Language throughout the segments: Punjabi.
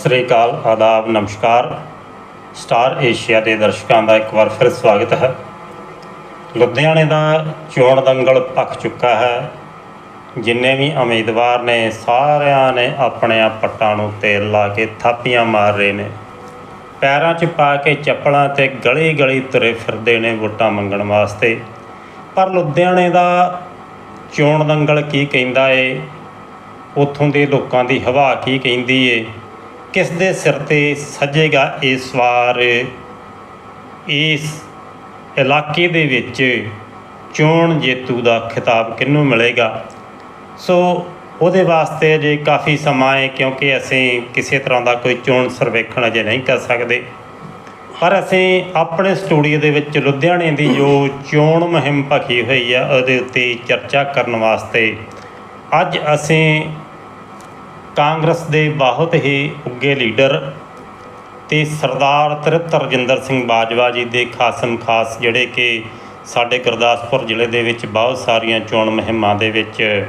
ਸਤਿ ਸ੍ਰੀ ਅਕਾਲ, ਆਦਾਬ, ਨਮਸਕਾਰ। ਸਟਾਰ ਏਸ਼ੀਆ ਦੇ ਦਰਸ਼ਕਾਂ ਦਾ ਇੱਕ ਵਾਰ ਫਿਰ ਸਵਾਗਤ ਹੈ। ਲੁਧਿਆਣੇ ਦਾ ਚੋਣ ਦੰਗਲ ਪੱਕ ਚੁੱਕਾ ਹੈ। ਜਿੰਨੇ ਵੀ ਉਮੀਦਵਾਰ ਨੇ, ਸਾਰਿਆਂ ਨੇ ਆਪਣੇ ਆਪ ਪੱਟਾਂ ਨੂੰ ਤੇਲ ਲਾ ਕੇ ਥਾਪੀਆਂ ਮਾਰ ਰਹੇ ਨੇ। ਪੈਰਾਂ 'ਚ ਪਾ ਕੇ ਚੱਪਲਾਂ ਤੇ ਗਲੀ ਗਲੀ ਤੁਰੇ ਫਿਰਦੇ ਨੇ ਵੋਟਾਂ ਮੰਗਣ ਵਾਸਤੇ। ਪਰ ਲੁਧਿਆਣੇ ਦਾ ਚੋਣ ਦੰਗਲ ਕੀ ਕਹਿੰਦਾ ਏ? ਉੱਥੋਂ ਦੇ ਲੋਕਾਂ ਦੀ ਹਵਾ ਕੀ ਕਹਿੰਦੀ ਏ? ਕਿਸ ਦੇ ਸਿਰ ਤੇ ਸੱਜੇਗਾ ਇਸ ਵਾਰ? ਇਸ ਇਲਾਕੇ ਦੇ ਵਿੱਚ ਚੋਣ ਜੇਤੂ ਦਾ ਖਿਤਾਬ ਕਿਹਨੂੰ ਮਿਲੇਗਾ? ਸੋ ਉਹਦੇ ਵਾਸਤੇ ਅਜੇ ਕਾਫੀ ਸਮਾਂ ਹੈ, ਕਿਉਂਕਿ ਅਸੀਂ ਕਿਸੇ ਤਰ੍ਹਾਂ ਦਾ ਕੋਈ ਚੋਣ ਸਰਵੇਖਣ ਅਜੇ ਨਹੀਂ ਕਰ ਸਕਦੇ। ਪਰ ਅਸੀਂ ਆਪਣੇ ਸਟੂਡੀਓ ਦੇ ਵਿੱਚ ਲੁਧਿਆਣੇ ਦੀ ਜੋ ਚੋਣ ਮੁਹਿੰਮ ਭਖੀ ਹੋਈ ਆ ਉਹਦੇ ਉੱਤੇ ਚਰਚਾ ਕਰਨ ਵਾਸਤੇ ਅੱਜ ਅਸੀਂ ਕਾਂਗਰਸ ਦੇ ਬਹੁਤ ਹੀ ਉੱਗੇ ਲੀਡਰ ਤੇ ਸਰਦਾਰ ਤ੍ਰਿਪਤ ਰਜਿੰਦਰ ਸਿੰਘ ਬਾਜਵਾ ਜੀ ਦੇ ਖਾਸਮ ਖਾਸ ਜਿਹੜੇ ਕਿ ਸਾਡੇ ਗੁਰਦਾਸਪੁਰ ਜ਼ਿਲ੍ਹੇ ਦੇ ਵਿੱਚ ਬਹੁਤ ਸਾਰੀਆਂ ਚੋਣ ਮੁਹਿੰਮਾਂ ਦੇ ਵਿੱਚ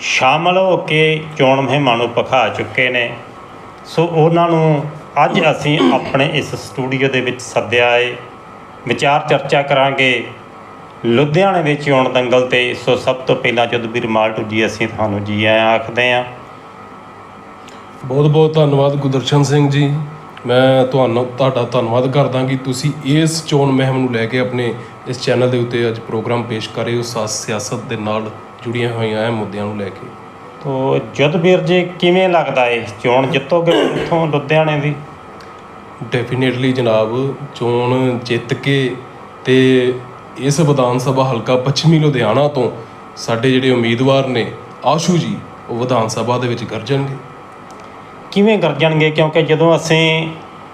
ਸ਼ਾਮਲ ਹੋ ਕੇ ਚੋਣ ਮੁਹਿੰਮਾਂ ਨੂੰ ਪਖਾ ਚੁੱਕੇ ਨੇ। ਸੋ ਉਹਨਾਂ ਨੂੰ ਅੱਜ ਅਸੀਂ ਆਪਣੇ ਇਸ ਸਟੂਡੀਓ ਦੇ ਵਿੱਚ ਸੱਦਿਆ ਹੈ ਵਿਚਾਰ ਚਰਚਾ ਕਰਾਂਗੇ। ਲੁਧਿਆਣੇ ਦੇ ਚੋਣ ਦੰਗਲ ਤੇ ਸੋ ਸਭ ਤੋਂ ਪਹਿਲਾਂ ਜਦਵੀਰ ਮਾਲਟੂ ਜੀ ਅਸੀਂ ਤੁਹਾਨੂੰ ਜੀ ਆਇਆਂ ਆਖਦੇ ਹਾਂ ਬਹੁਤ ਬਹੁਤ ਧੰਨਵਾਦ ਗੁਰਦਰਸ਼ਨ ਸਿੰਘ ਜੀ। ਮੈਂ ਤੁਹਾਨੂੰ ਤੁਹਾਡਾ ਧੰਨਵਾਦ ਕਰਦਾ ਕਿ ਤੁਸੀਂ ਇਸ ਚੋਣ ਮਹਿਮ ਨੂੰ ਲੈ ਕੇ ਆਪਣੇ ਇਸ ਚੈਨਲ ਦੇ ਉੱਤੇ ਅੱਜ ਪ੍ਰੋਗਰਾਮ ਪੇਸ਼ ਕਰ ਰਹੇ ਹੋ ਸਿਆਸਤ ਦੇ ਨਾਲ ਜੁੜੀਆਂ ਹੋਈਆਂ ਅਹਿਮ ਮੁੱਦਿਆਂ ਨੂੰ ਲੈ ਕੇ। ਤੋ ਜਦਵੀਰ ਜੀ ਕਿਵੇਂ ਲੱਗਦਾ ਏ ਚੋਣ? ਜਿੱਤੋਗੇ ਇੱਥੋਂ ਲੁਧਿਆਣੇ ਦੀ? ਡੈਫੀਨੇਟਲੀ ਜਨਾਬ ਚੋਣ ਜਿੱਤ ਕੇ ਤੇ ਇਸ ਵਿਧਾਨ ਸਭਾ ਹਲਕਾ ਪੱਛਮੀ ਲੁਧਿਆਣਾ ਤੋਂ ਸਾਡੇ ਜਿਹੜੇ ਉਮੀਦਵਾਰ ਨੇ ਆਸ਼ੂ ਜੀ ਉਹ ਵਿਧਾਨ ਸਭਾ ਦੇ ਵਿੱਚ ਗਰਜਣਗੇ। ਕਿਵੇਂ ਗਰਜਣਗੇ ਕਿਉਂਕਿ ਜਦੋਂ ਅਸੀਂ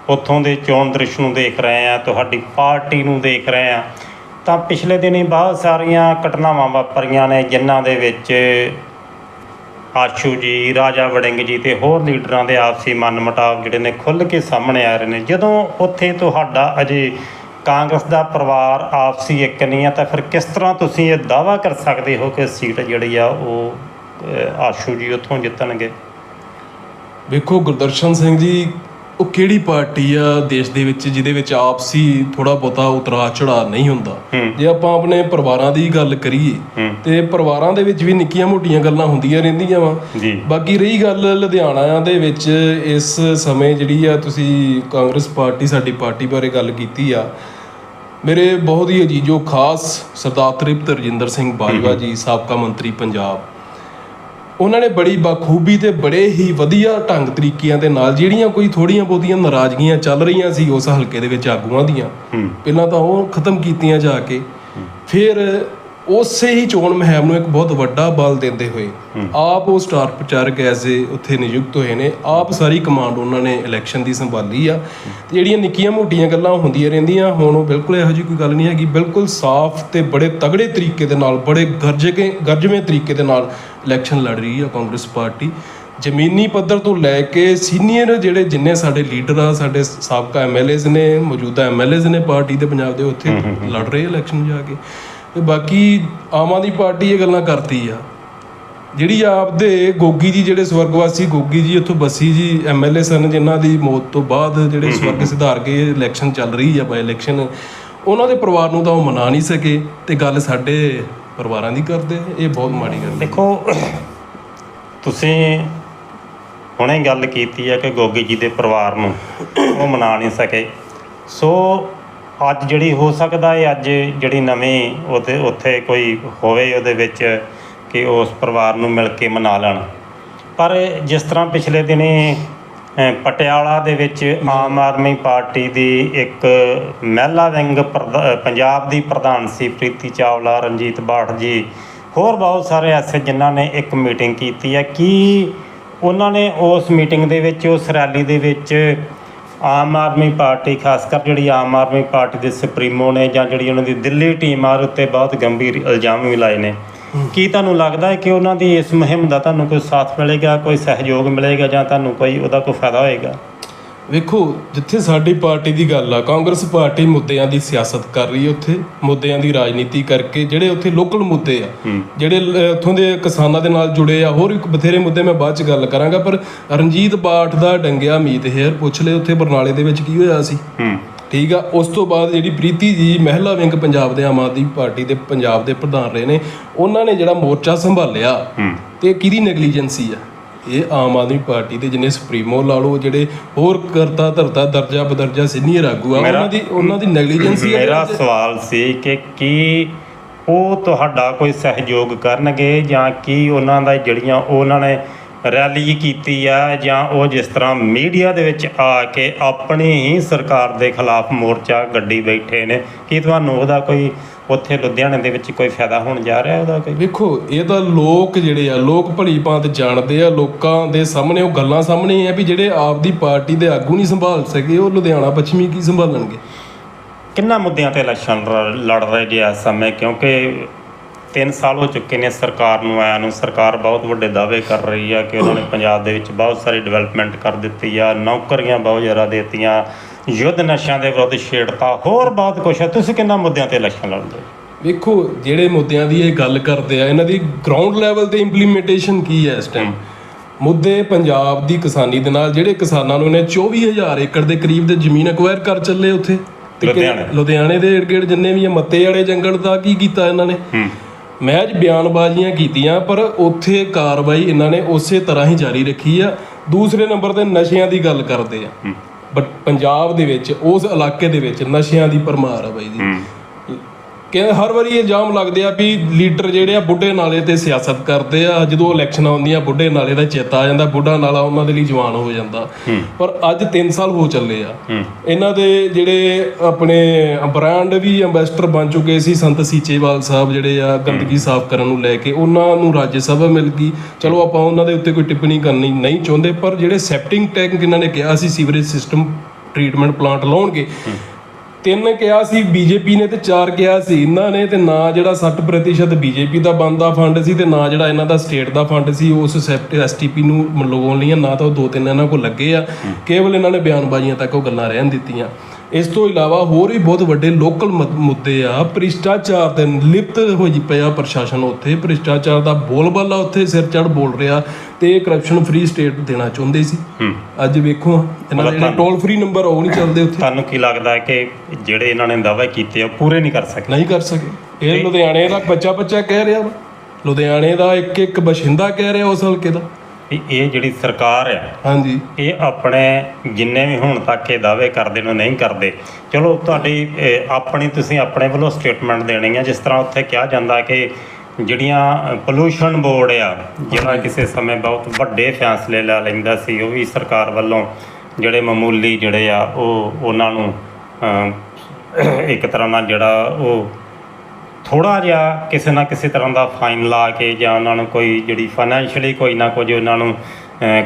ਉੱਥੋਂ ਦੇ ਚੋਣ ਦ੍ਰਿਸ਼ ਨੂੰ ਦੇਖ ਰਹੇ ਹਾਂ, ਤੁਹਾਡੀ ਪਾਰਟੀ ਨੂੰ ਦੇਖ ਰਹੇ ਹਾਂ, ਤਾਂ ਪਿਛਲੇ ਦਿਨੀ ਬਹੁਤ ਸਾਰੀਆਂ ਘਟਨਾਵਾਂ ਵਾਪਰੀਆਂ ਨੇ, ਜਿਨ੍ਹਾਂ ਦੇ ਵਿੱਚ ਆਸ਼ੂ ਜੀ, ਰਾਜਾ ਵੜਿੰਗ ਜੀ ਤੇ ਹੋਰ ਲੀਡਰਾਂ ਦੇ ਆਪਸੀ ਮਨਮੁਟਾਵ ਜਿਹੜੇ ਨੇ ਖੁੱਲ੍ਹ ਕੇ ਸਾਹਮਣੇ ਆ ਰਹੇ ਨੇ। ਜਦੋਂ ਉੱਥੇ ਤੁਹਾਡਾ ਅਜੇ ਕਾਂਗਰਸ ਦਾ ਪਰਿਵਾਰ ਆਪਸੀ ਇੱਕ ਨਹੀਂ ਆ, ਤਾਂ ਫਿਰ ਕਿਸ ਤਰ੍ਹਾਂ ਤੁਸੀਂ ਇਹ ਦਾਅਵਾ ਕਰ ਸਕਦੇ ਹੋ ਕਿ ਸੀਟ ਜਿਹੜੀ ਆ ਉਹ ਆਸ਼ੂ ਜੀ ਉੱਥੋਂ ਜਿੱਤਣਗੇ? ਵੇਖੋ ਗੁਰਦਰਸ਼ਨ ਸਿੰਘ ਜੀ ਉਹ ਕਿਹੜੀ ਪਾਰਟੀ ਆ ਦੇਸ਼ ਦੇ ਵਿੱਚ ਜਿਹਦੇ ਵਿੱਚ ਆਪਸੀ ਥੋੜਾ ਬਹੁਤਾ ਉਤਰਾ ਚੜਾ ਨਹੀਂ ਹੁੰਦਾ। ਜੇ ਆਪਾਂ ਆਪਣੇ ਪਰਿਵਾਰਾਂ ਦੀ ਗੱਲ ਕਰੀਏ। ਤੇ ਪਰਿਵਾਰਾਂ ਦੇ ਵਿੱਚ ਵੀ ਨਿੱਕੀਆਂ ਮੋਟੀਆਂ ਗੱਲਾਂ ਹੁੰਦੀਆਂ ਰਹਿੰਦੀਆਂ ਵਾ। ਬਾਕੀ ਰਹੀ ਗੱਲ ਲੁਧਿਆਣਾ ਦੇ ਵਿੱਚ ਇਸ ਸਮੇਂ ਜਿਹੜੀ ਆ ਤੁਸੀਂ ਕਾਂਗਰਸ ਪਾਰਟੀ ਸਾਡੀ ਪਾਰਟੀ ਬਾਰੇ ਗੱਲ ਕੀਤੀ ਆ ਮੇਰੇ ਬਹੁਤ ਹੀ ਅਜੀਜੋ ਖਾਸ ਸਰਦਾਰ ਤ੍ਰਿਪਤ ਰਜਿੰਦਰ ਸਿੰਘ ਬਾਜਵਾ ਜੀ ਸਾਬਕਾ ਮੰਤਰੀ ਪੰਜਾਬ। ਉਹਨਾਂ ਨੇ ਬੜੀ ਬਖੂਬੀ ਤੇ ਬੜੇ ਹੀ ਵਧੀਆ ਢੰਗ ਤਰੀਕਿਆਂ ਦੇ ਨਾਲ ਜਿਹੜੀਆਂ ਕੋਈ ਥੋੜੀਆਂ ਬਹੁਤੀਆਂ ਨਾਰਾਜ਼ਗੀਆਂ ਚੱਲ ਰਹੀਆਂ ਸੀ ਉਸ ਹਲਕੇ ਦੇ ਵਿੱਚ ਆਗੂਆਂ ਦੀਆਂ ਪਹਿਲਾਂ ਤਾਂ ਉਹ ਖਤਮ ਕੀਤੀਆਂ ਜਾ ਕੇ ਫਿਰ ਉਸੇ ਹੀ ਚੋਣ ਮੁਹਿੰਮ ਨੂੰ ਇੱਕ ਬਹੁਤ ਵੱਡਾ ਬਲ ਦਿੰਦੇ ਹੋਏ ਆਪ ਉਹ ਸਟਾਰ ਪ੍ਰਚਾਰਕ ਐਸੇ ਉੱਥੇ ਨਿਯੁਕਤ ਹੋਏ ਨੇ। ਆਪ ਸਾਰੀ ਕਮਾਂਡ ਉਹਨਾਂ ਨੇ ਇਲੈਕਸ਼ਨ ਦੀ ਸੰਭਾਲੀ ਆ। ਤੇ ਜਿਹੜੀਆਂ ਨਿੱਕੀਆਂ ਮੋਟੀਆਂ ਗੱਲਾਂ ਹੁੰਦੀਆਂ ਰਹਿੰਦੀਆਂ ਹੁਣ ਉਹ ਬਿਲਕੁਲ ਇਹੋ ਜਿਹੀ ਕੋਈ ਗੱਲ ਨਹੀਂ ਹੈਗੀ। ਬਿਲਕੁਲ ਸਾਫ਼ ਤੇ ਬੜੇ ਤਗੜੇ ਤਰੀਕੇ ਦੇ ਨਾਲ ਬੜੇ ਗਰਜੇ ਗਰਜਵੇਂ ਤਰੀਕੇ ਦੇ ਨਾਲ ਇਲੈਕਸ਼ਨ ਲੜ ਰਹੀ ਆ ਕਾਂਗਰਸ ਪਾਰਟੀ। ਜ਼ਮੀਨੀ ਪੱਧਰ ਤੋਂ ਲੈ ਕੇ ਸੀਨੀਅਰ ਜਿਹੜੇ ਜਿੰਨੇ ਸਾਡੇ ਲੀਡਰ ਆ ਸਾਡੇ ਸਾਬਕਾ ਐਮਐਲਏਜ਼ ਨੇ ਮੌਜੂਦਾ ਐਮਐਲਏਜ਼ ਨੇ ਪਾਰਟੀ ਦੇ ਪੰਜਾਬ ਦੇ ਉੱਥੇ ਲੜ ਰਹੇ ਇਲੈਕਸ਼ਨ ਜਾ ਕੇ। ਤੇ ਬਾਕੀ ਆਮ ਆਦਮੀ ਪਾਰਟੀ ਇਹ ਗੱਲਾਂ ਕਰਦੀ ਆ। ਜਿਹੜੀ ਆਪਦੇ ਗੋਗੀ ਜੀ ਜਿਹੜੇ ਸਵਰਗਵਾਸੀ ਗੋਗੀ ਜੀ ਉੱਥੋਂ ਬੱਸੀ ਜੀ ਐਮਐਲਏ ਸਨ ਜਿਨ੍ਹਾਂ ਦੀ ਮੌਤ ਤੋਂ ਬਾਅਦ ਜਿਹੜੇ ਸਵਰਗ ਸਿਧਾਰ ਕੇ ਇਲੈਕਸ਼ਨ ਚੱਲ ਰਹੀ ਆ ਬਾਈ ਇਲੈਕਸ਼ਨ ਉਹਨਾਂ ਦੇ ਪਰਿਵਾਰ ਨੂੰ ਤਾਂ ਉਹ ਮਨਾ ਨਹੀਂ ਸਕੇ ਤੇ ਗੱਲ ਸਾਡੇ ਪਰਿਵਾਰਾਂ ਦੀ ਕਰਦੇ ਇਹ ਬਹੁਤ ਮਾੜੀ ਗੱਲ ਹੈ ਦੇਖੋ ਤੁਸੀਂ ਹੁਣੇ ਗੱਲ ਕੀਤੀ ਹੈ ਕਿ ਗੋਗੀ ਜੀ ਦੇ ਪਰਿਵਾਰ ਨੂੰ ਉਹ ਮਨਾ ਨਹੀਂ ਸਕੇ। ਸੋ ਅੱਜ ਜਿਹੜੀ ਹੋ ਸਕਦਾ ਹੈ ਅੱਜ ਜਿਹੜੀ ਨਵੀਂ ਉਹਦੇ, ਉੱਥੇ ਕੋਈ ਹੋਵੇ ਉਹਦੇ ਵਿੱਚ ਕਿ ਉਸ ਪਰਿਵਾਰ ਨੂੰ ਮਿਲ ਕੇ ਮਨਾ ਲੈਣ। ਪਰ ਜਿਸ ਤਰ੍ਹਾਂ ਪਿਛਲੇ ਦਿਨੀ ਪਟਿਆਲਾ ਦੇ ਵਿੱਚ ਆਮ ਆਦਮੀ ਪਾਰਟੀ ਦੀ ਇੱਕ ਮਹਿਲਾ ਵਿੰਗ ਪ੍ਰਧ- ਪੰਜਾਬ ਦੀ ਪ੍ਰਧਾਨ ਸੀ ਪ੍ਰੀਤੀ ਚਾਵਲਾ, ਰਣਜੀਤ ਬਾਠ ਜੀ, ਹੋਰ ਬਹੁਤ ਸਾਰੇ ਐਸੇ ਜਿਨ੍ਹਾਂ ਨੇ ਇੱਕ ਮੀਟਿੰਗ ਕੀਤੀ ਹੈ। ਕਿ ਉਹਨਾਂ ਨੇ ਉਸ ਮੀਟਿੰਗ ਦੇ ਵਿੱਚ, ਉਸ ਰੈਲੀ ਦੇ ਵਿੱਚ ਆਮ ਆਦਮੀ ਪਾਰਟੀ ਖਾਸ ਕਰ ਜਿਹੜੀ ਆਮ ਆਦਮੀ ਪਾਰਟੀ ਦੇ ਸੁਪਰੀਮੋ ਨੇ ਜਾਂ ਜਿਹੜੀ ਉਹਨਾਂ ਦੀ ਦਿੱਲੀ ਟੀਮ ਆ ਉੱਤੇ ਬਹੁਤ ਗੰਭੀਰ ਇਲਜ਼ਾਮ ਵੀ ਲਾਏ ਨੇ। ਕੀ ਤੁਹਾਨੂੰ ਲੱਗਦਾ ਹੈ ਕਿ ਉਹਨਾਂ ਦੀ ਇਸ ਮੁਹਿੰਮ ਦਾ ਤੁਹਾਨੂੰ ਕੋਈ ਸਾਥ ਮਿਲੇਗਾ ਕੋਈ ਸਹਿਯੋਗ ਮਿਲੇਗਾ ਜਾਂ ਤੁਹਾਨੂੰ ਕੋਈ ਉਹਦਾ ਕੋਈ ਫਾਇਦਾ ਹੋਏਗਾ? ਵੇਖੋ ਜਿੱਥੇ ਸਾਡੀ ਪਾਰਟੀ ਦੀ ਗੱਲ ਆ ਕਾਂਗਰਸ ਪਾਰਟੀ ਮੁੱਦਿਆਂ ਦੀ ਸਿਆਸਤ ਕਰ ਰਹੀ ਹੈ ਉੱਥੇ ਮੁੱਦਿਆਂ ਦੀ ਰਾਜਨੀਤੀ ਕਰਕੇ ਜਿਹੜੇ ਉੱਥੇ ਲੋਕਲ ਮੁੱਦੇ ਆ ਜਿਹੜੇ ਉੱਥੋਂ ਦੇ ਕਿਸਾਨਾਂ ਦੇ ਨਾਲ ਜੁੜੇ ਆ ਹੋਰ ਵੀ ਬਥੇਰੇ ਮੁੱਦੇ ਮੈਂ ਬਾਅਦ ਚ ਗੱਲ ਕਰਾਂਗਾ ਪਰ ਰਣਜੀਤ ਬਾਠ ਦਾ ਡੰਗਿਆ ਮੀਤ ਹੇਅਰ ਪੁੱਛ ਲੈ ਉੱਥੇ ਬਰਨਾਲੇ ਦੇ ਵਿੱਚ ਕੀ ਹੋਇਆ ਸੀ। ਠੀਕ ਆ ਉਸ ਤੋਂ ਬਾਅਦ ਜਿਹੜੀ ਪ੍ਰੀਤੀ ਜੀ ਮਹਿਲਾ ਵਿੰਗ ਪੰਜਾਬ ਦੇ ਆਮ ਆਦਮੀ ਪਾਰਟੀ ਦੇ ਪੰਜਾਬ ਦੇ ਪ੍ਰਧਾਨ ਰਹੇ ਨੇ ਉਹਨਾਂ ਨੇ ਜਿਹੜਾ ਮੋਰਚਾ ਸੰਭਾਲਿਆ ਤੇ ਕਿਹਦੀ ਨੈਗਲੀਜੈਂਸੀ ਆ? ਇਹ ਆਮ ਆਦਮੀ ਪਾਰਟੀ ਦੇ ਜਿਨੇ ਸੁਪਰੀਮੋ ਲਾ ਲਓ ਜਿਹੜੇ ਹੋਰ ਕਰਤਾ ਧਰਤਾ ਦਰਜਾ ਬਦਰਜਾ ਸੀਨੀਅਰ ਆਗੂ ਆ ਉਹਨਾਂ ਦੀ ਉਹਨਾਂ ਦੀ ਨੈਗਲੀਜੈਂਸੀ ਮੇਰਾ ਸਵਾਲ ਸੀ ਕਿ ਕੀ ਉਹ ਤੁਹਾਡਾ ਕੋਈ ਸਹਿਯੋਗ ਕਰਨਗੇ ਜਾਂ ਕੀ ਉਹਨਾਂ ਦਾ ਜਿਹੜੀਆਂ ਉਹਨਾਂ ਨੇ ਰੈਲੀ ਕੀਤੀ ਆ ਜਾਂ ਉਹ ਜਿਸ ਤਰ੍ਹਾਂ ਮੀਡੀਆ ਦੇ ਵਿੱਚ ਆ ਕੇ ਆਪਣੀ ਹੀ ਸਰਕਾਰ ਦੇ ਖਿਲਾਫ ਮੋਰਚਾ ਗੱਡੀ ਬੈਠੇ ਨੇ? ਕੀ ਤੁਹਾਨੂੰ ਉਹਦਾ ਕੋਈ ਉੱਥੇ ਲੁਧਿਆਣੇ ਦੇ ਵਿੱਚ ਕੋਈ ਫਾਇਦਾ ਹੋਣ ਜਾ ਰਿਹਾ ਉਹਦਾ ਕੋਈ? ਵੇਖੋ ਇਹ ਤਾਂ ਲੋਕ ਜਿਹੜੇ ਆ ਲੋਕ ਭਲੀ ਭਾਂਤ ਜਾਣਦੇ ਆ ਲੋਕਾਂ ਦੇ ਸਾਹਮਣੇ ਉਹ ਗੱਲਾਂ ਸਾਹਮਣੇ ਆ ਵੀ ਜਿਹੜੇ ਆਪਦੀ ਪਾਰਟੀ ਦੇ ਆਗੂ ਨਹੀਂ ਸੰਭਾਲ ਸਕੇ ਉਹ ਲੁਧਿਆਣਾ ਪੱਛਮੀ ਕੀ ਸੰਭਾਲਣਗੇ? ਕਿੰਨਾ ਮੁੱਦਿਆਂ ਤੇ ਇਲੈਕਸ਼ਨ ਲੜ ਰਹੇ ਜੀ ਇਸ ਸਮੇਂ? ਕਿਉਂਕਿ 3 ਸਾਲ ਹੋ ਚੁੱਕੇ ਨੇ ਸਰਕਾਰ ਨੂੰ ਆਇਆ ਨੂੰ ਸਰਕਾਰ ਬਹੁਤ ਵੱਡੇ ਦਾਅਵੇ ਕਰ ਰਹੀ ਆ ਕਿ ਉਹਨਾਂ ਨੇ ਪੰਜਾਬ ਦੇ ਵਿੱਚ ਬਹੁਤ ਸਾਰੀ ਡਿਵੈਲਪਮੈਂਟ ਕਰ ਦਿੱਤੀ ਆ ਨੌਕਰੀਆਂ ਬਹੁਤ ਜ਼ਿਆਦਾ ਦਿੱਤੀਆਂ ਯੁੱਧ ਨਸ਼ਿਆਂ ਦੇ ਵਿਰੁੱਧ ਛੇੜਤਾ ਹੋਰ ਬਹੁਤ ਕੁਝ ਹੈ? ਤੁਸੀਂ ਕਿੰਨਾ ਮੁੱਦਿਆਂ ਤੇ ਇਲੈਕਸ਼ਨ ਲੜਦੇ ਹੋ? ਵੇਖੋ ਜਿਹੜੇ ਮੁੱਦਿਆਂ ਦੀ ਇਹ ਗੱਲ ਕਰਦੇ ਆ ਇਹਨਾਂ ਦੀ ਗਰਾਊਂਡ ਲੈਵਲ ਤੇ ਇੰਪਲੀਮੈਂਟੇਸ਼ਨ ਕੀ ਹੈ ਇਸ ਟਾਈਮ ਮੁੱਦੇ ਪੰਜਾਬ ਦੀ ਕਿਸਾਨੀ ਦੇ ਨਾਲ ਜਿਹੜੇ ਕਿਸਾਨਾਂ ਨੂੰ ਇਹਨੇ 24000 ਏਕੜ ਦੇ ਕਰੀਬ ਦੇ ਜ਼ਮੀਨ ਅਕਵਾਇਰ ਕਰ ਚੱਲੇ ਉੱਥੇ। ਲੁਧਿਆਣੇ। ਲੁਧਿਆਣੇ ਦੇ ਏੜ ਜਿੰਨੇ ਵੀ ਮੱਤੇ ਵਾਲੇ ਜੰਗਲ ਦਾ ਕੀ ਕੀਤਾ ਇਹਨਾਂ ਨੇ? ਮਹਿਜ ਬਿਆਨਬਾਜ਼ੀਆਂ ਕੀਤੀਆਂ ਪਰ ਉੱਥੇ ਕਾਰਵਾਈ ਇਹਨਾਂ ਨੇ ਉਸੇ ਤਰ੍ਹਾਂ ਹੀ ਜਾਰੀ ਰੱਖੀ ਆ। ਦੂਸਰੇ ਨੰਬਰ ਤੇ ਨਸ਼ਿਆਂ ਦੀ ਗੱਲ ਕਰਦੇ ਆ। ਬਟ ਪੰਜਾਬ ਦੇ ਵਿੱਚ ਉਸ ਇਲਾਕੇ ਦੇ ਵਿੱਚ ਨਸ਼ਿਆਂ ਦੀ ਪਰਮਾਰ ਆ ਬਾਈ ਜੀ। ਹੂੰ ਕਿ ਹਰ ਵਾਰੀ ਇਹ ਇਲਜ਼ਾਮ ਲੱਗਦੇ ਆ ਵੀ ਲੀਡਰ ਜਿਹੜੇ ਆ ਬੁੱਢੇ ਨਾਲੇ ਤੇ ਸਿਆਸਤ ਕਰਦੇ ਆ। ਜਦੋਂ ਇਲੈਕਸ਼ਨ ਆਉਂਦੀਆਂ ਬੁੱਢੇ ਨਾਲੇ ਦਾ ਚੇਤਾ ਆ ਜਾਂਦਾ ਬੁੱਢਾ ਨਾਲਾ ਉਹਨਾਂ ਦੇ ਲਈ ਜਵਾਨ ਹੋ ਜਾਂਦਾ। ਪਰ ਅੱਜ 3 ਸਾਲ ਹੋ ਚੱਲੇ ਆ। ਇਹਨਾਂ ਦੇ ਜਿਹੜੇ ਆਪਣੇ ਬ੍ਰਾਂਡ ਵੀ ਐਮਬੈਸਡਰ ਬਣ ਚੁੱਕੇ ਸੀ ਸੰਤ ਸੀਚੇਵਾਲ ਸਾਹਿਬ ਜਿਹੜੇ ਆ ਗੰਦਗੀ ਸਾਫ਼ ਕਰਨ ਨੂੰ ਲੈ ਕੇ ਉਹਨਾਂ ਨੂੰ ਰਾਜ ਸਭਾ ਮਿਲ ਗਈ। ਚਲੋ ਆਪਾਂ ਉਹਨਾਂ ਦੇ ਉੱਤੇ ਕੋਈ ਟਿੱਪਣੀ ਕਰਨੀ ਨਹੀਂ ਚਾਹੁੰਦੇ ਪਰ ਜਿਹੜੇ ਸੈਪਟਿੰਗ ਟੈਂਕ ਇਹਨਾਂ ਨੇ ਕਿਹਾ ਸੀ ਸੀਵਰੇਜ ਸਿਸਟਮ ਟ੍ਰੀਟਮੈਂਟ ਪਲਾਂਟ ਲਾਉਣਗੇ ਤਿੰਨ ਕਿਹਾ ਸੀ ਬੀਜੇਪੀ ਨੇ ਤੇ ਚਾਰ ਕਿਹਾ ਸੀ। ਇਹਨਾਂ ਨੇ ਤੇ ਨਾ ਜਿਹੜਾ 60% ਬੀਜੇਪੀ ਦਾ ਬੰਦਾ ਫੰਡ ਸੀ ਤੇ ਨਾ ਜਿਹੜਾ ਇਹਨਾਂ ਦਾ ਸਟੇਟ ਦਾ ਫੰਡ ਸੀ ਉਸ ਸੈਪਟ ਐਸਟੀਪੀ ਨੂੰ ਲਗਾਉਣ ਲਈ ਨਾ ਤਾਂ ਉਹ ਦੋ ਤਿੰਨ ਇਹਨਾਂ ਕੋਲ ਲੱਗੇ ਆ। ਕੇਵਲ ਇਹਨਾਂ ਨੇ ਬਿਆਨਬਾਜ਼ੀਆਂ ਤੱਕ ਉਹ ਗੱਲਾਂ ਰਹਿਣ ਦਿੱਤੀਆਂ। ਇਸ ਤੋਂ ਇਲਾਵਾ ਹੋਰ ਵੀ ਬਹੁਤ ਵੱਡੇ ਲੋਕਲ ਮੁੱਦੇ ਆ। ਭ੍ਰਿਸ਼ਟਾਚਾਰ ਤੇ ਲਿਪਤ ਹੋਈ ਪਿਆ ਪ੍ਰਸ਼ਾਸਨ ਉੱਥੇ। ਭ੍ਰਿਸ਼ਟਾਚਾਰ ਦਾ ਬੋਲਬਾਲਾ ਉੱਥੇ ਸਿਰ ਚੜ ਬੋਲ ਰਿਹਾ ਤੇ ਇਹ ਕਰਪਸ਼ਨ ਫ੍ਰੀ ਸਟੇਟ ਦੇਣਾ ਚਾਹੁੰਦੇ ਸੀ। ਅੱਜ ਵੇਖੋ ਇਹਨਾਂ ਦੇ ਟੋਲ ਫ੍ਰੀ ਨੰਬਰ ਉਹ ਨਹੀਂ ਚੱਲਦੇ ਉੱਥੇ। ਤੁਹਾਨੂੰ ਕੀ ਲੱਗਦਾ ਹੈ ਕਿ ਜਿਹੜੇ ਇਹਨਾਂ ਨੇ ਦਾਅਵੇ ਕੀਤੇ ਆ ਪੂਰੇ ਨਹੀਂ ਕਰ ਸਕੇ? ਨਹੀਂ ਕਰ ਸਕੇ। ਇਹ ਲੁਧਿਆਣੇ ਦਾ ਬੱਚਾ ਬੱਚਾ ਕਹਿ ਰਿਹਾ ਲੁਧਿਆਣੇ ਦਾ ਇੱਕ ਇੱਕ ਬਸ਼ਿੰਦਾ ਕਹਿ ਰਿਹਾ ਉਸ ਹਲਕੇ ਦਾ। ਵੀ ਇਹ ਜਿਹੜੀ ਸਰਕਾਰ ਆ ਹਾਂਜੀ। ਇਹ ਆਪਣੇ ਜਿੰਨੇ ਵੀ ਹੁਣ ਤੱਕ ਇਹ ਦਾਅਵੇ ਕਰਦੇ ਨੇ ਨਹੀਂ ਕਰਦੇ। ਚਲੋ ਤੁਹਾਡੀ ਇਹ, ਆਪਣੀ ਤੁਸੀਂ ਆਪਣੇ ਵੱਲੋਂ ਸਟੇਟਮੈਂਟ ਦੇਣੀ ਆ ਜਿਸ ਤਰ੍ਹਾਂ ਉੱਥੇ ਕਿਹਾ ਜਾਂਦਾ ਕਿ ਜਿਹੜੀਆਂ ਪੋਲੂਸ਼ਨ ਬੋਰਡ ਆ ਜਿਹੜਾ ਕਿਸੇ ਸਮੇਂ ਬਹੁਤ ਵੱਡੇ ਫੈਸਲੇ ਲੈ ਲੈਂਦਾ ਸੀ ਉਹ ਵੀ ਸਰਕਾਰ ਵੱਲੋਂ ਜਿਹੜੇ ਮਾਮੂਲੀ ਜਿਹੜੇ ਆ ਉਹ ਉਹਨਾਂ ਨੂੰ ਇੱਕ ਤਰ੍ਹਾਂ ਨਾਲ ਜਿਹੜਾ ਉਹ ਥੋੜਾ ਜਿਹਾ ਕਿਸੇ ਨਾ ਕਿਸੇ ਤਰ੍ਹਾਂ ਦਾ ਫਾਈਨ ਲਾ ਕੇ ਜਾਂ ਉਹਨਾਂ ਨੂੰ ਕੋਈ ਜਿਹੜੀ ਫਾਈਨੈਂਸ਼ੀਅਲੀ ਕੋਈ ਨਾ ਕੁਝ ਉਹਨਾਂ ਨੂੰ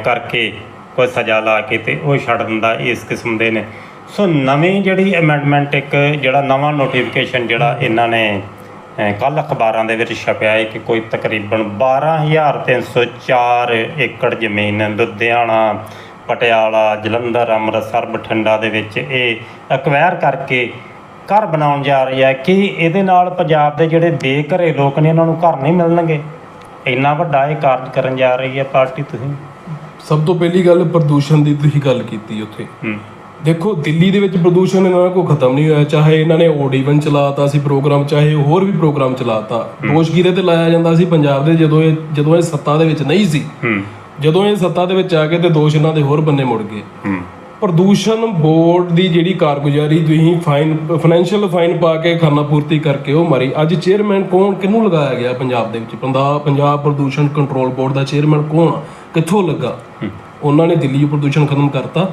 ਕਰਕੇ ਕੋਈ ਸਜ਼ਾ ਲਾ ਕੇ ਤੇ ਉਹ ਛੱਡ ਦਿੰਦਾ ਇਸ ਕਿਸਮ ਦੇ ਨੇ। ਸੋ ਨਵੀਂ ਜਿਹੜੀ ਅਮੈਂਡਮੈਂਟ ਇੱਕ ਜਿਹੜਾ ਨਵਾਂ ਨੋਟੀਫਿਕੇਸ਼ਨ ਜਿਹੜਾ ਇਹਨਾਂ ਨੇ ਕੱਲ ਅਖਬਾਰਾਂ ਦੇ ਵਿੱਚ ਛਪਿਆ ਹੈ ਕਿ ਕੋਈ ਤਕਰੀਬਨ 12304 ਏਕੜ ਜ਼ਮੀਨ ਲੁਧਿਆਣਾ ਪਟਿਆਲਾ ਜਲੰਧਰ ਅੰਮ੍ਰਿਤਸਰ ਬਠਿੰਡਾ ਦੇ ਵਿੱਚ ਇਹ ਅਕਵਾਇਰ ਕਰਕੇ ਘਰ ਬਣਾਉਣ ਜਾ ਰਹੀ ਹੈ ਕਿ ਇਹਦੇ ਨਾਲ ਪੰਜਾਬ ਦੇ ਜਿਹੜੇ ਬੇਘਰੇ ਲੋਕ ਨੇ ਉਹਨਾਂ ਨੂੰ ਘਰ ਨਹੀਂ ਮਿਲਣਗੇ? ਇੰਨਾ ਵੱਡਾ ਇਹ ਕਾਰਜ ਕਰਨ ਜਾ ਰਹੀ ਹੈ ਪਾਰਟੀ ਤੁਸੀਂ? ਸਭ ਤੋਂ ਪਹਿਲੀ ਗੱਲ ਪ੍ਰਦੂਸ਼ਣ ਦੀ ਤੁਸੀਂ ਗੱਲ ਕੀਤੀ ਉੱਥੇ। ਹੂੰ। ਦੇਖੋ ਦਿੱਲੀ ਦੇ ਵਿੱਚ ਪ੍ਰਦੂਸ਼ਣ ਇਹਨਾਂ ਕੋਲ ਖਤਮ ਨਹੀਂ ਹੋਇਆ। ਚਾਹੇ ਇਹਨਾਂ ਨੇ ਓਡੀਵਨ ਚਲਾਤਾ ਸੀ ਪ੍ਰੋਗਰਾਮ ਚਾਹੇ ਹੋਰ ਵੀ ਪ੍ਰੋਗਰਾਮ ਚਲਾਤਾ। ਦੋਸ਼ ਕਿਹਦੇ ਤੇ ਲਾਇਆ ਜਾਂਦਾ ਸੀ ਪੰਜਾਬ ਦੇ ਜਦੋਂ ਇਹ ਜਦੋਂ ਇਹ ਸੱਤਾ ਦੇ ਵਿੱਚ ਨਹੀਂ ਸੀ। ਜਦੋਂ ਇਹ ਸੱਤਾ ਦੇ ਵਿੱਚ ਆ ਗਏ ਤੇ ਦੋਸ਼ ਇਹਨਾਂ ਦੇ ਹੋਰ ਬੰਨੇ ਮੁੜ ਗਏ। ਪ੍ਰਦੂਸ਼ਣ ਬੋਰਡ ਦੀ ਜਿਹੜੀ ਕਾਰਗੁਜ਼ਾਰੀ ਤੁਸੀਂ ਫਾਈਨ ਫਾਈਨੈਂਸ਼ੀਅਲ ਫਾਈਨ ਪਾ ਕੇ ਖਾਨਾ ਪੂਰਤੀ ਕਰਕੇ ਉਹ ਮਾਰੀ। ਅੱਜ ਚੇਅਰਮੈਨ ਕੌਣ? ਕਿਹਨੂੰ ਲਗਾਇਆ ਗਿਆ ਪੰਜਾਬ ਦੇ ਵਿੱਚ? ਪੰਜਾਬ ਪੰਜਾਬ ਪ੍ਰਦੂਸ਼ਣ ਕੰਟਰੋਲ ਬੋਰਡ ਦਾ ਚੇਅਰਮੈਨ ਕੌਣ? ਕਿੱਥੋਂ ਲੱਗਾ? ਉਹਨਾਂ ਨੇ ਦਿੱਲੀ ਪ੍ਰਦੂਸ਼ਣ ਖਤਮ ਕਰਤਾ।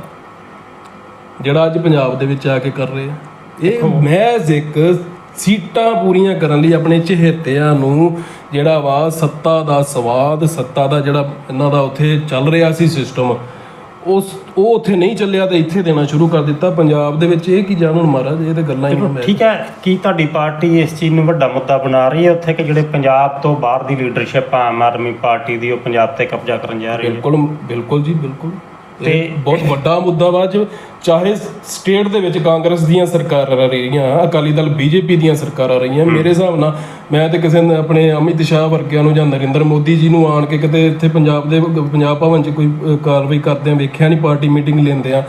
ਜਿਹੜਾ ਅੱਜ ਪੰਜਾਬ ਦੇ ਵਿੱਚ ਆ ਕੇ ਕਰ ਰਹੇ ਆ। ਇਹ ਮਹਿਜ਼ ਇੱਕ ਸੀਟਾਂ ਪੂਰੀਆਂ ਕਰਨ ਲਈ ਆਪਣੇ ਚਹੇਤਿਆਂ ਨੂੰ ਜਿਹੜਾ ਵਾ ਸੱਤਾ ਦਾ ਸਵਾਦ ਸੱਤਾ ਦਾ ਜਿਹੜਾ ਇਹਨਾਂ ਦਾ ਉੱਥੇ ਚੱਲ ਰਿਹਾ ਸੀ ਸਿਸਟਮ ਉਸ ਉਹ ਉੱਥੇ ਨਹੀਂ ਚੱਲਿਆ ਤੇ ਇੱਥੇ ਦੇਣਾ ਸ਼ੁਰੂ ਕਰ ਦਿੱਤਾ। ਪੰਜਾਬ ਦੇ ਵਿੱਚ ਇਹ ਕੀ ਜਾਣਨ ਮਹਾਰਾਜ ਇਹ ਤੇ ਗੱਲਾਂ ਹੀ ਮੈਂ ਠੀਕ ਹੈ ਕੀ ਤੁਹਾਡੀ ਪਾਰਟੀ ਇਸ ਚੀਜ਼ ਨੂੰ ਵੱਡਾ ਮੁੱਦਾ ਬਣਾ ਰਹੀ ਹੈ? ਉੱਥੇ ਕਿ ਜਿਹੜੇ ਪੰਜਾਬ ਤੋਂ ਬਾਹਰ ਦੀ ਲੀਡਰਸ਼ਿਪ ਆਮ ਆਦਮੀ ਪਾਰਟੀ ਦੀ ਉਹ ਪੰਜਾਬ ਤੇ ਕਬਜ਼ਾ ਕਰਨ ਜਾ ਰਹੀ ਹੈ? ਬਿਲਕੁਲ ਬਿਲਕੁਲ ਜੀ ਬਿਲਕੁਲ। ਤੇ ਬਹੁਤ ਵੱਡਾ ਮੁੱਦਾ ਵਾ ਜੋ ਚਾਹੇ ਸਟੇਟ ਦੇ ਵਿੱਚ ਕਾਂਗਰਸ ਦੀਆਂ ਸਰਕਾਰਾਂ ਰਹਿ ਰਹੀਆਂ ਅਕਾਲੀ ਦਲ ਬੀਜੇਪੀ ਦੀਆਂ ਸਰਕਾਰਾਂ ਰਹੀਆਂ ਮੇਰੇ ਹਿਸਾਬ ਨਾਲ ਮੈਂ ਤੇ ਕਿਸੇ ਨੇ ਆਪਣੇ ਅਮਿਤ ਸ਼ਾਹ ਵਰਗਿਆਂ ਨੂੰ ਜਾਂ ਨਰਿੰਦਰ ਮੋਦੀ ਜੀ ਨੂੰ ਆਣ ਕੇ ਕਿਤੇ ਇੱਥੇ ਪੰਜਾਬ ਦੇ ਪੰਜਾਬ ਭਵਨ 'ਚ ਕੋਈ ਕਾਰਵਾਈ ਕਰਦਿਆਂ ਵੇਖਿਆ ਨਹੀਂ ਪਾਰਟੀ ਮੀਟਿੰਗ ਲੈਂਦੇ ਆ।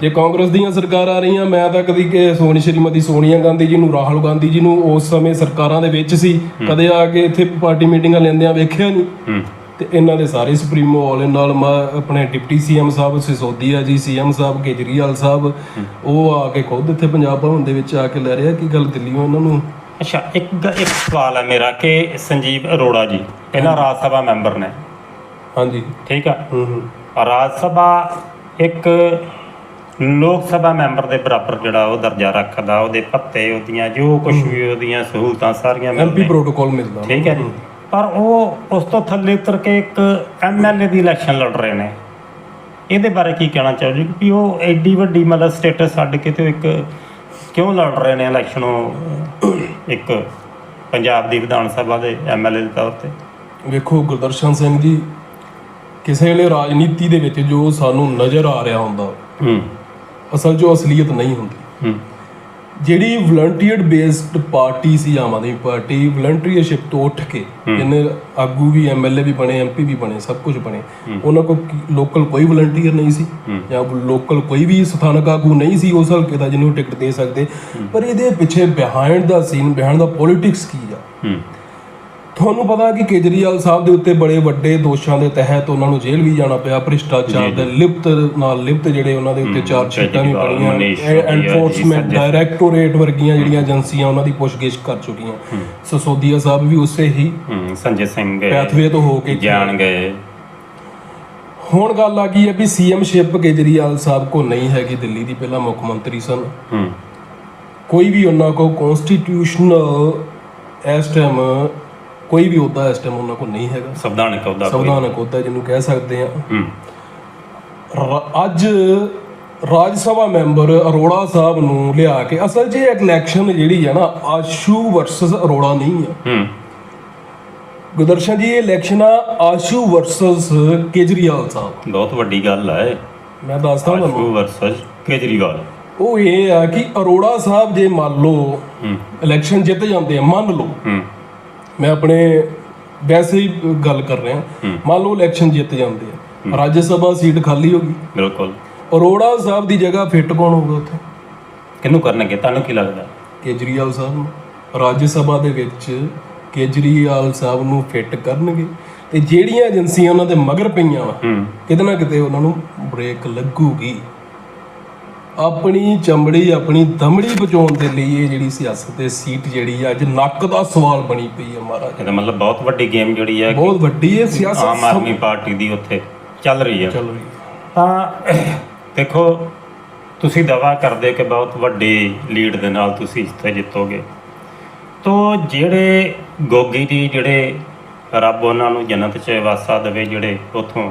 ਜੇ ਕਾਂਗਰਸ ਦੀਆਂ ਸਰਕਾਰਾਂ ਆ ਰਹੀਆਂ ਮੈਂ ਤਾਂ ਕਦੀ ਕਿ ਸੋਨੀ ਸ਼੍ਰੀਮਤੀ ਸੋਨੀਆ ਗਾਂਧੀ ਜੀ ਨੂੰ ਰਾਹੁਲ ਗਾਂਧੀ ਜੀ ਨੂੰ ਉਸ ਸਮੇਂ ਸਰਕਾਰਾਂ ਦੇ ਵਿੱਚ ਸੀ। ਕਦੇ ਆ ਕੇ ਇੱਥੇ ਪਾਰਟੀ ਮੀਟਿੰਗਾਂ ਲੈਂਦਿਆਂ ਵੇਖਿਆ ਨਹੀਂ ਤੇ ਇਹਨਾਂ ਦੇ ਸਾਰੇ ਸੁਪਰੀਮੋ ਆਲ ਇਨ ਆਲ ਆਪਣੇ ਡਿਪਟੀ ਸੀਐਮ ਸਾਹਿਬ ਸਿਸੋਦੀਆ ਜੀ ਸੀਐਮ ਸਾਹਿਬ ਕੇਜਰੀਵਾਲ ਸਾਹਿਬ ਉਹ ਆ ਕੇ ਖੁਦ ਇੱਥੇ ਪੰਜਾਬ ਭਵਨ ਦੇ ਵਿੱਚ ਆ ਕੇ ਲੈ ਰਿਹਾ ਕੀ ਗੱਲ ਦਿੱਲੀੋਂ ਇਹਨਾਂ ਨੂੰ? ਅੱਛਾ ਇੱਕ ਇੱਕ ਸਵਾਲ ਹੈ ਮੇਰਾ ਕਿ ਸੰਜੀਵ ਅਰੋੜਾ ਜੀ ਇਹਨਾਂ ਰਾਜ ਸਭਾ ਮੈਂਬਰ ਨੇ। ਹਾਂਜੀ। ਠੀਕ ਆ? ਹੂੰ ਹੂੰ। ਰਾਜ ਸਭਾ ਇੱਕ ਲੋਕ ਸਭਾ ਮੈਂਬਰ ਦੇ ਬਰਾਬਰ ਜਿਹੜਾ ਉਹ ਦਰਜਾ ਰੱਖਦਾ ਉਹਦੇ ਪੱਤੇ ਉਹਦੀਆਂ ਜੋ ਕੁਝ ਵੀ ਉਹਦੀਆਂ ਸਹੂਲਤਾਂ ਸਾਰੀਆਂ ਐਮਪੀ ਮਿਲਦੀਆਂ। ਪ੍ਰੋਟੋਕਾਲ ਮਿਲਦਾ। ਠੀਕ ਹੈ। ਜੀ ਪਰ ਉਹ ਉਸ ਤੋਂ ਥੱਲੇ ਉਤਰ ਕੇ ਇੱਕ ਐਮਐਲਏ ਦੀ ਇਲੈਕਸ਼ਨ ਲੜ ਰਹੇ ਨੇ। ਇਹਦੇ ਬਾਰੇ ਕੀ ਕਹਿਣਾ ਚਾਹੋਗੇ? ਕਿ ਉਹ ਐਡੀ ਵੱਡੀ ਮਤਲਬ ਸਟੇਟਸ ਛੱਡ ਕੇ ਤੇ ਇੱਕ ਕਿਉਂ ਲੜ ਰਹੇ ਨੇ ਇਲੈਕਸ਼ਨ ਉਹ ਇੱਕ ਪੰਜਾਬ ਦੀ ਵਿਧਾਨ ਸਭਾ ਦੇ ਐਮਐਲਏ ਦੇ ਤੌਰ ਤੇ। ਵੇਖੋ ਗੁਰਦਰਸ਼ਨ ਸਿੰਘ ਜੀ ਕਿਸੇ ਵੇਲੇ ਰਾਜਨੀਤੀ ਦੇ ਵਿੱਚ ਜੋ ਸਾਨੂੰ ਨਜ਼ਰ ਆ ਰਿਹਾ ਹੁੰਦਾ ਹੂੰ। ਅਸਲ ਉਹ ਅਸਲੀਅਤ ਨਹੀਂ ਹੁੰਦੀ। ਹੂੰ। ਜਿਹੜੀ ਵਲੰਟੀਅਰ ਬੇਸਡ ਪਾਰਟੀ ਸੀ ਆਮ ਆਦਮੀ ਪਾਰਟੀ ਵਲੰਟੀਅਰਸ਼ਿਪ ਤੋਂ ਉੱਠ ਕੇ ਜਿਹਨੇ ਆਗੂ ਵੀ ਐਮਐਲਏ ਵੀ ਬਣੇ ਐਮਪੀ ਵੀ ਬਣੇ ਸਭ ਕੁਝ ਬਣੇ ਉਹਨਾਂ ਕੋਲ ਲੋਕਲ ਕੋਈ ਵਲੰਟੀਅਰ ਨਹੀਂ ਸੀ। ਜਾਂ ਲੋਕਲ ਕੋਈ ਵੀ ਸਥਾਨਕ ਆਗੂ ਨਹੀਂ ਸੀ ਉਸ ਹਲਕੇ ਦਾ ਜਿਹਨੂੰ ਟਿਕਟ ਦੇ ਸਕਦੇ। ਪਰ ਇਹਦੇ ਪਿੱਛੇ behind the scene behind the politics ਕੀ ਆ? ਤੁਹਾਨੂੰ ਪਤਾ ਕਿ ਕੇਜਰੀਵਾਲ ਸਾਹਿਬ ਦੇ ਉੱਤੇ ਬੜੇ ਵੱਡੇ ਦੋਸ਼ਾਂ ਦੇ ਤਹਿਤ ਉਹਨਾਂ ਨੂੰ ਜੇਲ੍ਹ ਵੀ ਜਾਣਾ ਪਿਆ ਭ੍ਰਿਸ਼ਟਾਚਾਰ ਦੇ ਲਿਪਤ ਨਾਲ ਲਿਪਤ ਜਿਹੜੇ ਉਹਨਾਂ ਦੇ ਉੱਤੇ ਚਾਰ ਸ਼ੀਟਾਂ ਵੀ ਪੜੀਆਂ ਐਨਫੋਰਸਮੈਂਟ ਡਾਇਰੈਕਟੋਰੇਟ ਵਰਗੀਆਂ ਜਿਹੜੀਆਂ ਏਜੰਸੀਆਂ ਉਹਨਾਂ ਦੀ ਪੁੱਛਗਿੱਛ ਕਰ ਚੁੱਕੀਆਂ। ਸਸੋਦੀਆ ਸਾਹਿਬ ਵੀ ਉਸੇ ਹੀ ਸੰਜੇ ਸਿੰਘ ਪੈਥਵੇ ਤੋਂ ਹੋ ਕੇ ਜਾਣ ਗਏ। ਹੁਣ ਗੱਲ ਆ ਗਈ ਹੈ ਵੀ ਸੀਐਮ ਸ਼ਿਪ ਕੇਜਰੀਵਾਲ ਸਾਹਿਬ ਕੋ ਨਹੀਂ ਹੈਗੀ ਦਿੱਲੀ ਦੀ ਪਹਿਲਾਂ ਮੁੱਖ ਮੰਤਰੀ ਸਨ। ਕੋਈ ਵੀ ਉਹਨਾਂ ਕੋ ਕਨਸਟੀਟਿਊਸ਼ਨਲ ਇਸ ਟਾਈਮ ਕੋਈ ਵੀ ਅਹੁਦਾ ਇਸ ਟਾਈਮ ਉਹਨਾਂ ਕੋ ਨਹੀਂ ਹੈਗਾ। ਸੰਵਿਧਾਨਕ ਉਹਦਾ ਕੋਈ। ਸੰਵਿਧਾਨਕ ਅਹੁਦਾ ਜਿਹਨੂੰ ਕਹਿ ਸਕਦੇ ਆ ਹੂੰ। ਰ- ਅੱਜ ਰਾਜ ਸਭਾ ਮੈਂਬਰ ਅਰੋੜਾ ਸਾਹਿਬ ਨੂੰ ਲਿਆ ਕੇ ਅਸਲ 'ਚ ਇਹ ਇਲੈਕਸ਼ਨ ਜਿਹੜੀ ਹੈ ਨਾ ਆਸ਼ੂ ਵਰਸਸ ਅਰੋੜਾ ਨਹੀਂ ਆ। ਹੂੰ। ਗੁਰਦਰਸ਼ਨ ਜੀ ਇਹ ਇਲੈਕਸ਼ਨ ਆ ਆਸ਼ੂ ਵਰਸਸ ਕੇਜਰੀਵਾਲ ਸਾਹਿਬ। ਬਹੁਤ ਵੱਡੀ ਗੱਲ ਹੈ ਮੈਂ ਦੱਸਦਾ ਤੁਹਾਨੂੰ। ਆਸ਼ੂ ਵਰਸਸ ਕੇਜਰੀਵਾਲ। ਉਹ ਇਹ ਆ ਕਿ ਅਰੋੜਾ ਸਾਹਿਬ ਜੇ ਮੰਨ ਲਓ ਹੂੰ। ਇਲੈਕਸ਼ਨ ਜਿੱਤ ਜਾਂਦੇ ਆ ਮੰਨ ਲਓ। ਹੂੰ। ਮੈਂ ਆਪਣੇ ਵੈਸੇ ਹੀ ਗੱਲ ਕਰ ਰਿਹਾ। ਮੰਨ ਲਓ ਇਲੈਕਸ਼ਨ ਜਿੱਤ ਜਾਂਦੇ ਆ। ਰਾਜ ਸਭਾ ਸੀਟ ਖਾਲੀ ਹੋ ਗਈ। ਬਿਲਕੁਲ। ਅਰੋੜਾ ਸਾਹਿਬ ਦੀ ਜਗ੍ਹਾ ਫਿੱਟ ਕੌਣ ਹੋਊਗਾ ਉੱਥੇ? ਕਿਹਨੂੰ ਕਰਨਗੇ? ਤੁਹਾਨੂੰ ਕੀ ਲੱਗਦਾ? ਕੇਜਰੀਵਾਲ ਸਾਹਿਬ ਨੂੰ। ਰਾਜ ਸਭਾ ਦੇ ਵਿੱਚ ਕੇਜਰੀਵਾਲ ਸਾਹਿਬ ਨੂੰ ਫਿੱਟ ਕਰਨਗੇ। ਤੇ ਜਿਹੜੀਆਂ ਏਜੰਸੀਆਂ ਉਹਨਾਂ ਦੇ ਮਗਰ ਪਈਆਂ ਵਾ ਕਿਤੇ ਨਾ ਕਿਤੇ ਉਹਨਾਂ ਨੂੰ ਬ੍ਰੇਕ ਲੱਗੂਗੀ। ਆਪਣੀ ਚਮੜੀ ਆਪਣੀ ਦਮੜੀ ਬਚਾਉਣ ਦੇ ਲਈ ਇਹ ਜਿਹੜੀ ਸਿਆਸਤ ਤੇ ਸੀਟ ਜਿਹੜੀ ਆ ਅੱਜ ਨੱਕ ਦਾ ਸਵਾਲ ਬਣੀ ਪਈ ਹੈ ਮਹਾਰਾਜ। ਇਹਦਾ ਮਤਲਬ ਬਹੁਤ ਵੱਡੀ ਗੇਮ ਜਿਹੜੀ ਹੈ ਬਹੁਤ ਵੱਡੀ ਇਹ ਸਿਆਸਤ ਆਮ ਆਦਮੀ ਪਾਰਟੀ ਦੀ ਉੱਥੇ ਚੱਲ ਰਹੀ ਹੈ। ਚੱਲ ਰਹੀ ਹੈ। ਤਾਂ ਦੇਖੋ ਤੁਸੀਂ ਦਾਵਾ ਕਰਦੇ ਕਿ ਬਹੁਤ ਵੱਡੀ ਲੀਡ ਦੇ ਨਾਲ ਤੁਸੀਂ ਇੱਥੇ ਜਿੱਤੋਗੇ। ਤੋ ਜਿਹੜੇ ਗੋਗੀ ਜੀ ਜਿਹੜੇ ਰੱਬ ਉਹਨਾਂ ਨੂੰ ਜੰਨਤ 'ਚ ਵਾਸਾ ਦੇਵੇ ਜਿਹੜੇ ਉਥੋਂ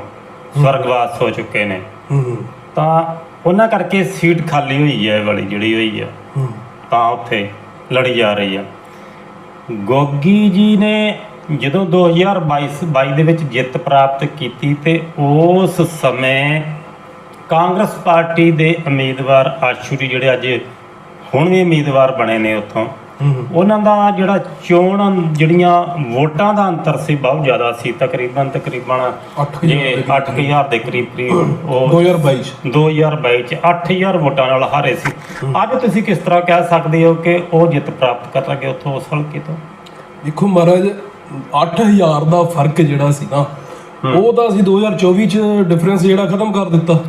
ਸਵਰਗਵਾਸ ਹੋ ਚੁੱਕੇ ਨੇ ਹੂੰ ਹੂੰ, ਤਾਂ ਉਹਨਾਂ ਕਰਕੇ ਸੀਟ ਖਾਲੀ ਹੋਈ ਹੈ ਇਹ ਵਾਲੀ ਜਿਹੜੀ ਹੋਈ ਹੈ ਹੂੰ ਤਾਂ ਉੱਥੇ ਲੜੀ ਜਾ ਰਹੀ ਆ ਗੋਗੀ ਜੀ ਨੇ ਜਦੋਂ 2022 22 ਦੇ ਵਿੱਚ ਜਿੱਤ ਪ੍ਰਾਪਤ ਕੀਤੀ ਤੇ ਉਸ ਸਮੇਂ ਕਾਂਗਰਸ ਪਾਰਟੀ ਦੇ ਉਮੀਦਵਾਰ ਆਸ਼ੂ ਜੀ ਜਿਹੜੇ ਅੱਜ ਹੁਣ ਵੀ ਉਮੀਦਵਾਰ ਬਣੇ ਨੇ ਉੱਥੋਂ। ਉਹਨਾਂ ਦਾ ਜਿਹੜਾ ਚੋਣ ਜਿਹੜੀਆਂ ਵੋਟਾਂ ਦਾ ਅੰਤਰ ਸੀ ਬਹੁਤ ਜ਼ਿਆਦਾ ਸੀ ਤਕਰੀਬਨ ਤਕਰੀਬਨ ਅੱਠ ਹਜ਼ਾਰ ਜੇ ਦੇ 8000 ਦੇ ਕਰੀਬ ਕਰੀਬ ਉਹ 2022 ਚ। 2022 ਚ 8000 ਵੋਟਾਂ ਨਾਲ ਹਾਰੇ ਸੀ। ਅੱਜ ਤੁਸੀਂ ਕਿਸ ਤਰ੍ਹਾਂ ਕਹਿ ਸਕਦੇ ਹੋ ਕਿ ਉਹ ਜਿੱਤ ਪ੍ਰਾਪਤ ਕਰਾਂਗੇ ਉੱਥੋਂ ਉਸ ਹਲਕੇ ਤੋਂ? ਦੇਖੋ ਮਹਾਰਾਜ 8000 ਦਾ ਫ਼ਰਕ ਜਿਹੜਾ ਸੀ ਨਾ ਉਹ ਤਾਂ ਅਸੀਂ 2024 ਚ ਡਿਫਰੈਂਸ ਜਿਹੜਾ ਖਤਮ ਕਰ ਦਿੱਤਾ।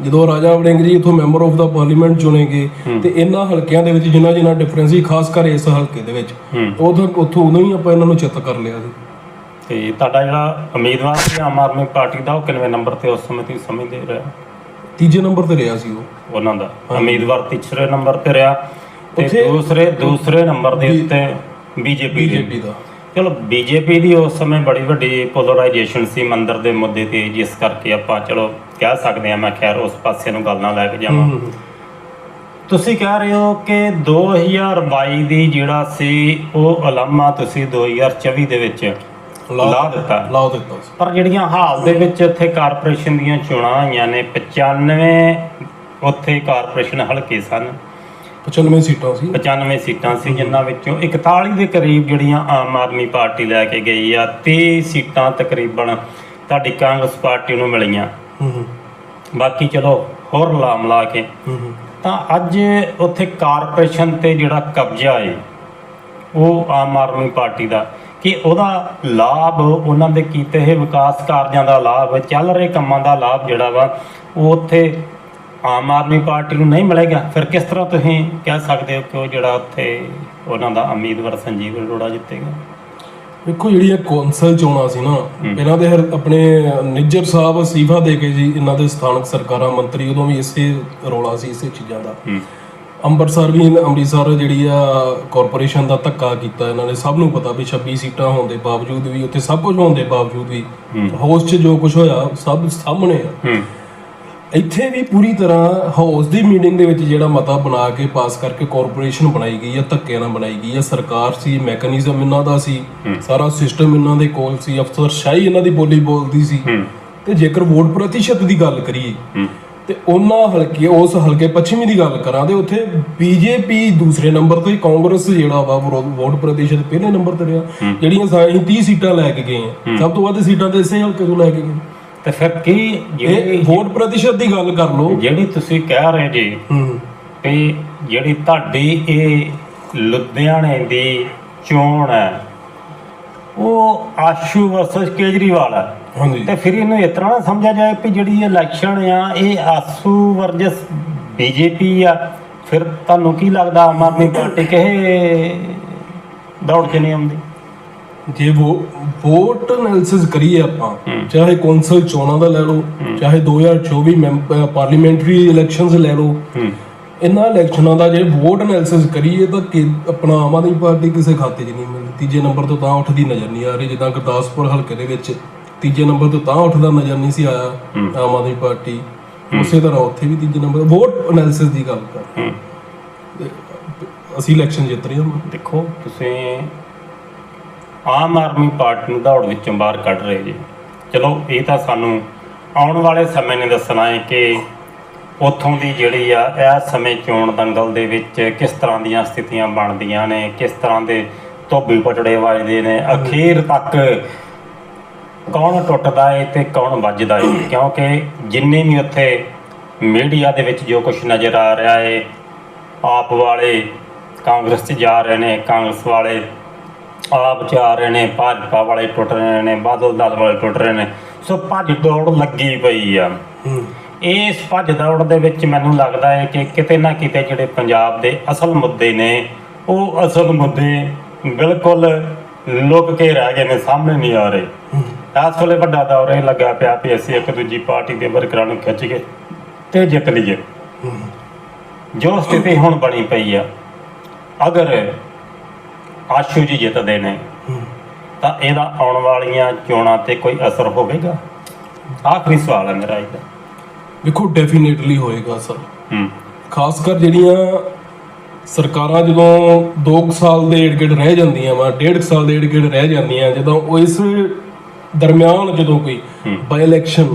ਜਦੋਂ ਰਾਜਾ ਵੜਿੰਗ ਜੀ ਇਥੋਂ ਮੈਂਬਰ ਆਫ ਦਾ ਪਾਰਲੀਮੈਂਟ ਚੁਣੇ ਗਏ ਤੇ ਇਹਨਾਂ ਹਲਕਿਆਂ ਦੇ ਵਿੱਚ ਜਿੰਨਾ ਜਿੰਨਾ ਡਿਫਰੈਂਸ ਸੀ ਖਾਸ ਕਰ ਇਸ ਹਲਕੇ ਦੇ ਵਿੱਚ ਤਾਂ ਉੱਥੋਂ ਉਦੋਂ ਹੀ ਆਪਾਂ ਇਹਨਾਂ ਨੂੰ ਚਿੱਤ ਕਰ ਲਿਆ ਸੀ। ਤੇ ਤੁਹਾਡਾ ਜਿਹੜਾ ਉਮੀਦਵਾਰ ਸੀ ਆਮ ਆਦਮੀ ਪਾਰਟੀ ਦਾ ਉਹ ਕਿੰਨਵੇਂ ਨੰਬਰ ਤੇ ਉਸ ਸਮੇਂ ਤੁਸੀਂ ਸਮਝਦੇ ਰਿਹਾ? ਤੀਜੇ ਨੰਬਰ ਤੇ ਰਿਹਾ ਸੀ ਉਹ। ਉਹਨਾਂ ਦਾ। ਉਮੀਦਵਾਰ ਤੀਸਰੇ ਨੰਬਰ ਤੇ ਰਿਹਾ ਤੇ ਦੂਸਰੇ ਦੂਸਰੇ ਨੰਬਰ ਦੇ ਉੱਤੇ ਬੀਜੇਪੀ ਦਾ। ਚਲੋ ਬੀਜੇਪੀ ਦੀ ਉਸ ਸਮੇਂ ਬੜੀ ਵੱਡੀ ਪੋਲਰਾਈਜੇਸ਼ਨ ਸੀ ਮੰਦਰ ਦੇ ਮੁੱਦੇ ਤੇ ਜਿਸ ਕਰਕੇ ਆਪਾਂ ਚਲੋ ਕਹਿ ਸਕਦੇ ਹਾਂ ਮੈਂ ਖੈਰ ਉਸ ਪਾਸੇ ਨੂੰ ਗੱਲ ਨਾ ਲੈ ਕੇ ਜਾਵਾਂ। ਤੁਸੀਂ ਕਹਿ ਰਹੇ ਹੋ ਕਿ 2022 ਦੀ ਜਿਹੜਾ ਸੀ ਉਹ ਅਲਾਮਾ ਤੁਸੀਂ 2024 ਦੇ ਵਿੱਚ ਲਾ ਦਿੱਤਾ ਲਾ ਦਿੱਤਾ ਪਰ ਜਿਹੜੀਆਂ ਹਾਲ ਦੇ ਵਿੱਚ ਉੱਥੇ ਕਾਰਪੋਰੇਸ਼ਨ ਦੀਆਂ ਚੋਣਾਂ ਹੋਈਆਂ ਨੇ 95 ਉੱਥੇ ਕਾਰਪੋਰੇਸ਼ਨ ਹਲਕੇ ਸਨ। 95 ਸੀਟਾਂ ਸੀ। 95 ਸੀਟਾਂ ਸੀ ਜਿਨ੍ਹਾਂ ਵਿੱਚੋਂ 41 ਦੇ ਕਰੀਬ ਜਿਹੜੀਆਂ ਆਮ ਆਦਮੀ ਪਾਰਟੀ ਲੈ ਕੇ ਗਈ ਆ 23 ਸੀਟਾਂ ਤਕਰੀਬਨ ਤੁਹਾਡੀ ਕਾਂਗਰਸ ਪਾਰਟੀ ਨੂੰ ਮਿਲੀਆਂ। ਹੂੰ ਬਾਕੀ ਚਲੋ ਹੋਰ ਲਾ ਮਿਲਾ ਕੇ ਤਾਂ ਅੱਜ ਉੱਥੇ ਕਾਰਪੋਰੇਸ਼ਨ ਤੇ ਜਿਹੜਾ ਕਬਜ਼ਾ ਹੈ ਉਹ ਆਮ ਆਦਮੀ ਪਾਰਟੀ ਦਾ ਕਿ ਉਹਦਾ ਲਾਭ ਉਹਨਾਂ ਦੇ ਕੀਤੇ ਹੋਏ ਵਿਕਾਸ ਕਾਰਜਾਂ ਦਾ ਲਾਭ ਚੱਲ ਰਹੇ ਕੰਮਾਂ ਦਾ ਲਾਭ ਜਿਹੜਾ ਵਾ ਉਹ ਉੱਥੇ ਆਮ ਆਦਮੀ ਪਾਰਟੀ ਨੂੰ ਨਹੀਂ ਮਿਲੇਗਾ ਫਿਰ ਕਿਸ ਤਰ੍ਹਾਂ ਤੁਸੀਂ ਕਹਿ ਸਕਦੇ ਹੋ ਕਿ ਉਹ ਜਿਹੜਾ ਉੱਥੇ ਉਹਨਾਂ ਦਾ ਉਮੀਦਵਾਰ ਸੰਜੀਵ ਅਰੋੜਾ ਜਿੱਤੇਗਾ? ਵੇਖੋ ਜਿਹੜੀਆਂ ਕੌਂਸਲ ਚੋਣਾਂ ਸੀ ਨਾ ਇਹਨਾਂ ਦੇ ਆਪਣੇ ਨਿੱਜਰ ਸਾਹਿਬ ਅਸਤੀਫਾ ਦੇ ਕੇ ਜੀ ਇਹਨਾਂ ਦੇ ਸਥਾਨਕ ਸਰਕਾਰਾਂ ਮੰਤਰੀ ਉਦੋਂ ਵੀ ਇਸੇ ਰੋਲਾ ਸੀ ਇਸੇ ਚੀਜ਼ਾਂ ਦਾ। ਅੰਮ੍ਰਿਤਸਰ ਵੀ ਅੰਮ੍ਰਿਤਸਰ ਜਿਹੜੀ ਆ ਕਾਰਪੋਰੇਸ਼ਨ ਦਾ ਧੱਕਾ ਕੀਤਾ ਇਹਨਾਂ ਨੇ ਸਭ ਨੂੰ ਪਤਾ ਵੀ 26 ਸੀਟਾਂ ਹੋਣ ਦੇ ਬਾਵਜੂਦ ਵੀ ਉੱਥੇ ਸਭ ਕੁਝ ਹੋਣ ਦੇ ਬਾਵਜੂਦ ਵੀ ਹਾਊਸ 'ਚ ਜੋ ਕੁਝ ਹੋਇਆ ਸਭ ਸਾਹਮਣੇ ਆ। ਇੱਥੇ ਵੀ ਪੂਰੀ ਤਰ੍ਹਾਂ ਹਾਊਸ ਦੀ ਮੀਟਿੰਗ ਦੇ ਵਿੱਚ ਜਿਹੜਾ ਮਤਾ ਬਣਾ ਕੇ ਪਾਸ ਕਰਕੇ ਕਾਰਪੋਰੇਸ਼ਨ ਬਣਾਈ ਗਈ ਹੈ ਧੱਕੇ ਨਾਲ ਬਣਾਈ ਗਈ ਹੈ ਸਰਕਾਰ ਸੀ ਮੈਕੈਨਿਜ਼ਮ ਇਹਨਾਂ ਦਾ ਸੀ ਸਾਰਾ ਸਿਸਟਮ ਇਹਨਾਂ ਦੇ ਕੋਲ ਸੀ ਅਫਸਰਸ਼ਾਹੀ ਇਹਨਾਂ ਦੀ ਬੋਲੀ ਬੋਲਦੀ ਸੀ। ਤੇ ਜੇਕਰ ਵੋਟ ਪ੍ਰਤੀਸ਼ਤ ਦੀ ਗੱਲ ਕਰੀਏ ਤੇ ਉਹਨਾਂ ਹਲਕੇ ਉਸ ਹਲਕੇ ਪੱਛਮੀ ਦੀ ਗੱਲ ਕਰਾਂ ਤੇ ਉੱਥੇ ਬੀਜੇਪੀ ਦੂਸਰੇ ਨੰਬਰ ਤੇ ਕਾਂਗਰਸ ਜਿਹੜਾ ਵਾ ਵੋਟ ਪ੍ਰਤੀਸ਼ਤ ਪਹਿਲੇ ਨੰਬਰ ਤੇ ਰਿਹਾ ਜਿਹੜੀਆਂ ਸਾਰੀਆਂ 30 ਸੀਟਾਂ ਲੈ ਕੇ ਗਏ ਸਭ ਤੋਂ ਵੱਧ ਸੀਟਾਂ ਤੇ ਇਸੇ ਹਲਕੇ ਤੋਂ ਲੈ ਕੇ ਗਏ। ਤੇ ਫਿਰ ਕੀ ਜਿਹੜੀ ਇਹ ਵੋਟ ਪ੍ਰਤੀਸ਼ਤ ਦੀ ਗੱਲ ਕਰ ਲਓ। ਜਿਹੜੀ ਤੁਸੀਂ ਕਹਿ ਰਹੇ ਜੀ ਹੂੰ। ਵੀ ਜਿਹੜੀ ਤੁਹਾਡੀ ਇਹ ਲੁਧਿਆਣੇ ਦੀ ਚੋਣ ਹੈ ਉਹ ਆਸ਼ੂ ਵਰਸਸ ਕੇਜਰੀਵਾਲ ਹੈ। ਹਾਂਜੀ। ਤੇ ਫਿਰ ਇਹਨੂੰ ਇਸ ਤਰ੍ਹਾਂ ਨਾ ਸਮਝਿਆ ਜਾਏ ਕਿ ਜਿਹੜੀ ਇਲੈਕਸ਼ਨ ਆ ਇਹ ਆਸੂ ਵਰਜਸ ਬੀਜੇਪੀ ਆ। ਫਿਰ ਤੁਹਾਨੂੰ ਕੀ ਲੱਗਦਾ ਆਮ ਆਦਮੀ ਪਾਰਟੀ ਕਹੇ ਦੌੜ ਕੇ ਨਹੀਂ ਆਉਂਦੀ ਜੇ ਵੋਟ ਐਨਾਲਿਸਿਸ ਕਰੀਏ ਆਪਾਂ। ਚਾਹੇ ਕੌਂਸਲ ਚੋਣਾਂ ਦਾ ਲੈ ਲਓ ਚਾਹੇ 2024 ਮੈਂਬ- ਪਾਰਲੀਮੈਂਟਰੀ ਇਲੈਕਸ਼ਨਸ ਲੈ ਲਓ। ਇਹਨਾਂ ਇਲੈਕਸ਼ਨਾਂ ਦਾ ਜੇ ਵੋਟ ਐਨਾਲਿਸਿਸ ਕਰੀਏ ਤਾਂ ਕਿ ਆਪਣਾ ਆਮ ਆਦਮੀ ਪਾਰਟੀ ਕਿਸੇ ਖਾਤੇ 'ਚ ਨਹੀਂ ਮਿਲਦੀ। ਤੀਜੇ ਨੰਬਰ ਤੋਂ ਤਾਂ ਉੱਠਦੀ ਨਜ਼ਰ ਨਹੀਂ ਆ ਰਹੀ ਜਿੱਦਾਂ ਗੁਰਦਾਸਪੁਰ ਹਲਕੇ ਦੇ ਵਿੱਚ ਤੀਜੇ ਨੰਬਰ ਤੋਂ ਤਾਂ ਉੱਠਦਾ ਨਜ਼ਰ ਨਹੀਂ ਸੀ ਆਇਆ ਆਮ ਆਦਮੀ ਪਾਰਟੀ। ਉਸੇ ਤਰ੍ਹਾਂ ਉੱਥੇ ਵੀ ਤੀਜੇ ਨੰਬਰ ਵੋਟ ਐਨਾਲਿਸਿਸ ਦੀ ਗੱਲ ਕਰ। ਅਸੀਂ ਇਲੈਕਸ਼ਨ ਜਿੱਤ ਰਹੇ ਹਾਂ। ਦੇਖੋ ਤੁਸੀਂ ਆਮ ਆਦਮੀ ਪਾਰਟੀ ਨੂੰ ਦੌੜ ਵਿੱਚੋਂ ਬਾਹਰ ਕੱਢ ਰਹੇ ਜੀ। ਚਲੋ, ਇਹ ਤਾਂ ਸਾਨੂੰ ਆਉਣ ਵਾਲੇ ਸਮੇਂ ਨੇ ਦੱਸਣਾ ਹੈ ਕਿ ਉੱਥੋਂ ਦੀ ਜਿਹੜੀ ਆ, ਇਹ ਸਮੇਂ ਚੋਣ ਦੰਗਲ ਦੇ ਵਿੱਚ ਕਿਸ ਤਰ੍ਹਾਂ ਦੀਆਂ ਸਥਿਤੀਆਂ ਬਣਦੀਆਂ ਨੇ, ਕਿਸ ਤਰ੍ਹਾਂ ਦੇ ਧੋਬੀ ਪਟੜੇ ਵੱਜਦੇ ਨੇ, ਅਖੀਰ ਤੱਕ ਕੌਣ ਟੁੱਟਦਾ ਏ ਤੇ ਕੌਣ ਵੱਜਦਾ ਏ? ਕਿਉਂਕਿ ਜਿੰਨੇ ਵੀ ਉੱਥੇ ਮੀਡੀਆ ਦੇ ਵਿੱਚ ਜੋ ਕੁਝ ਨਜ਼ਰ ਆ ਰਿਹਾ ਏ, ਆਪ ਵਾਲੇ ਕਾਂਗਰਸ 'ਚ ਜਾ ਰਹੇ ਨੇ, ਕਾਂਗਰਸ ਵਾਲੇ ਆਪ 'ਚ ਆ ਰਹੇ ਨੇ ਭਾਜਪਾ ਵਾਲੇ ਟੁੱਟ ਰਹੇ ਨੇ ਬਾਦਲ ਦਲ ਵਾਲੇ ਟੁੱਟ ਰਹੇ ਨੇ। ਸੋ ਭੱਜ ਦੌੜ ਲੱਗੀ ਪਈ ਆ। ਇਸ ਭੱਜ ਦੌੜ ਦੇ ਵਿੱਚ ਮੈਨੂੰ ਲੱਗਦਾ ਹੈ ਕਿ ਕਿਤੇ ਨਾ ਕਿਤੇ ਜਿਹੜੇ ਪੰਜਾਬ ਦੇ ਅਸਲ ਮੁੱਦੇ ਨੇ ਉਹ ਅਸਲ ਮੁੱਦੇ ਬਿਲਕੁਲ ਲੁਕ ਕੇ ਰਹਿ ਗਏ ਨੇ ਸਾਹਮਣੇ ਨਹੀਂ ਆ ਰਹੇ। ਇਸ ਵੇਲੇ ਵੱਡਾ ਦੌਰ ਇਹ ਲੱਗਾ ਪਿਆ ਵੀ ਅਸੀਂ ਇੱਕ ਦੂਜੀ ਪਾਰਟੀ ਦੇ ਵਰਕਰਾਂ ਨੂੰ ਖਿੱਚ ਕੇ ਤੇ ਜਿੱਤ ਲਈਏ। ਜੋ ਸਥਿਤੀ ਹੁਣ ਬਣੀ ਪਈ ਆ ਅਗਰ ਆਸ਼ੂ ਜੀ ਜਿੱਤਦੇ ਨੇ। ਤਾਂ ਇਹਦਾ ਆਉਣ ਵਾਲੀਆਂ ਚੋਣਾਂ ਤੇ ਕੋਈ ਅਸਰ ਹੋਵੇਗਾ? ਆਖਰੀ ਸਵਾਲ ਹੈ ਮੇਰਾ ਇਹਦਾ। ਵੇਖੋ ਡੈਫੀਨੇਟਲੀ ਹੋਏਗਾ ਸਰ। ਹੂੰ। ਖਾਸ ਕਰ ਜਿਹੜੀਆਂ ਸਰਕਾਰਾਂ ਜਦੋਂ 2 ਸਾਲ ਦੇ ਏੜ ਰਹਿ ਜਾਂਦੀਆਂ ਵਾ 1.5 ਸਾਲ ਦੇ ਏੜ ਰਹਿ ਜਾਂਦੀਆਂ ਜਦੋਂ ਉਹ ਇਸ ਦਰਮਿਆਨ ਜਦੋਂ ਕੋਈ ਬਾਈ ਇਲੈਕਸ਼ਨ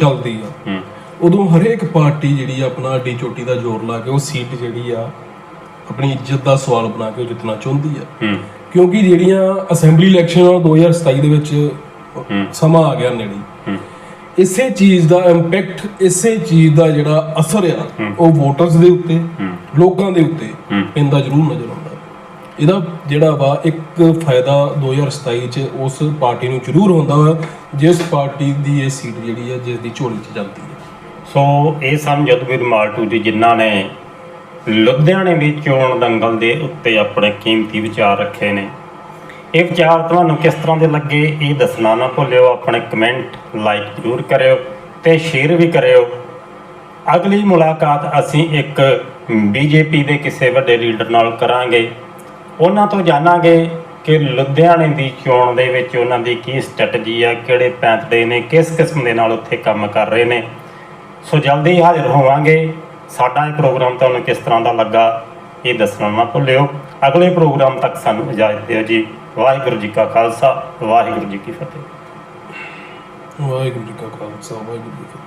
ਚੱਲਦੀ ਆ ਉਦੋਂ ਹਰੇਕ ਪਾਰਟੀ ਜਿਹੜੀ ਆਪਣਾ ਅੱਡੀ ਚੋਟੀ ਦਾ ਜ਼ੋਰ ਲਾ ਕੇ ਉਹ ਸੀਟ ਜਿਹੜੀ ਆ ਆਪਣੀ ਇੱਜ਼ਤ ਦਾ ਸਵਾਲ ਬਣਾ ਕੇ ਉਹ ਜਿੱਤਣਾ ਚਾਹੁੰਦੀ ਆ। ਹੂੰ। ਕਿਉਂਕਿ ਜਿਹੜੀਆਂ ਅਸੈਂਬਲੀ ਇਲੈਕਸ਼ਨ 2027 ਦੇ ਵਿੱਚ ਹੂੰ। ਸਮਾਂ ਆ ਗਿਆ ਨੇੜੇ। ਹੂੰ। ਇਸੇ ਚੀਜ਼ ਦਾ ਇੰਪੈਕਟ ਇਸੇ ਚੀਜ਼ ਦਾ ਜਿਹੜਾ ਅਸਰ ਆ ਉਹ ਵੋਟਰਸ ਦੇ ਉੱਤੇ ਲੋਕਾਂ ਦੇ ਉੱਤੇ ਹੂੰ। ਪੈਂਦਾ ਜ਼ਰੂਰ ਨਜ਼ਰ ਆਉਂਦਾ। ਇਹਦਾ ਜਿਹੜਾ ਵਾ ਇੱਕ ਫਾਇਦਾ 2027 ਚ ਉਸ ਪਾਰਟੀ ਨੂੰ ਜ਼ਰੂਰ ਹੁੰਦਾ ਵਾ ਜਿਸ ਪਾਰਟੀ ਦੀ ਇਹ ਸੀਟ ਜਿਹੜੀ ਆ ਜਿਸ ਦੀ ਝੋਲੀ 'ਚ ਜਾਂਦੀ ਹੈ ਸੋ ਇਹ ਸਨ ਜਦਵੀਰ ਮਾਲਟੂ ਜੀ ਜਿਨ੍ਹਾਂ ਨੇ ਲੁਧਿਆਣੇ ਦੀ ਚੋਣ ਦੰਗਲ ਦੇ ਉੱਤੇ ਆਪਣੇ ਕੀਮਤੀ ਵਿਚਾਰ ਰੱਖੇ ਨੇ। ਇਹ ਵਿਚਾਰ ਤੁਹਾਨੂੰ ਕਿਸ ਤਰ੍ਹਾਂ ਦੇ ਲੱਗੇ, ਇਹ ਦੱਸਣਾ ਨਾ ਭੁੱਲਿਓ, ਆਪਣੇ ਕਮੈਂਟ ਲਾਈਕ ਜ਼ਰੂਰ ਕਰਿਓ ਤੇ ਸ਼ੇਅਰ ਵੀ ਕਰਿਓ। ਅਗਲੀ ਮੁਲਾਕਾਤ ਅਸੀਂ ਇੱਕ ਬੀਜੇਪੀ ਦੇ ਕਿਸੇ ਵੱਡੇ ਲੀਡਰ ਨਾਲ ਕਰਾਂਗੇ। ਉਹਨਾਂ ਤੋਂ ਜਾਣਾਂਗੇ ਕਿ ਲੁਧਿਆਣੇ ਦੀ ਚੋਣ ਦੇ ਵਿੱਚ ਉਹਨਾਂ ਦੀ ਕੀ ਸਟ੍ਰੈਟਜੀ ਆ, ਕਿਹੜੇ ਪੈਂਤੜੇ ਨੇ, ਕਿਸ ਕਿਸਮ ਦੇ ਨਾਲ ਉੱਥੇ ਕੰਮ ਕਰ ਰਹੇ ਨੇ। ਸੋ ਜਲਦੀ ਹਾਜ਼ਰ ਹੋਵਾਂਗੇ। ਸਾਡਾ ਇਹ ਪ੍ਰੋਗਰਾਮ ਤੁਹਾਨੂੰ ਕਿਸ ਤਰ੍ਹਾਂ ਦਾ ਲੱਗਾ ਇਹ ਦੱਸਣਾ ਨਾ ਭੁੱਲਿਓ। ਅਗਲੇ ਪ੍ਰੋਗਰਾਮ ਤੱਕ ਸਾਨੂੰ ਇਜਾਜ਼ਤ ਦਿਓ ਜੀ। ਵਾਹਿਗੁਰੂ ਜੀ ਕਾ ਖਾਲਸਾ, ਵਾਹਿਗੁਰੂ ਜੀ ਕੀ ਫਤਿਹ। ਵਾਹਿਗੁਰੂ ਜੀ ਕਾ ਖਾਲਸਾ, ਵਾਹਿਗੁਰੂ ਜੀ ਕੀ ਫਤਿਹ।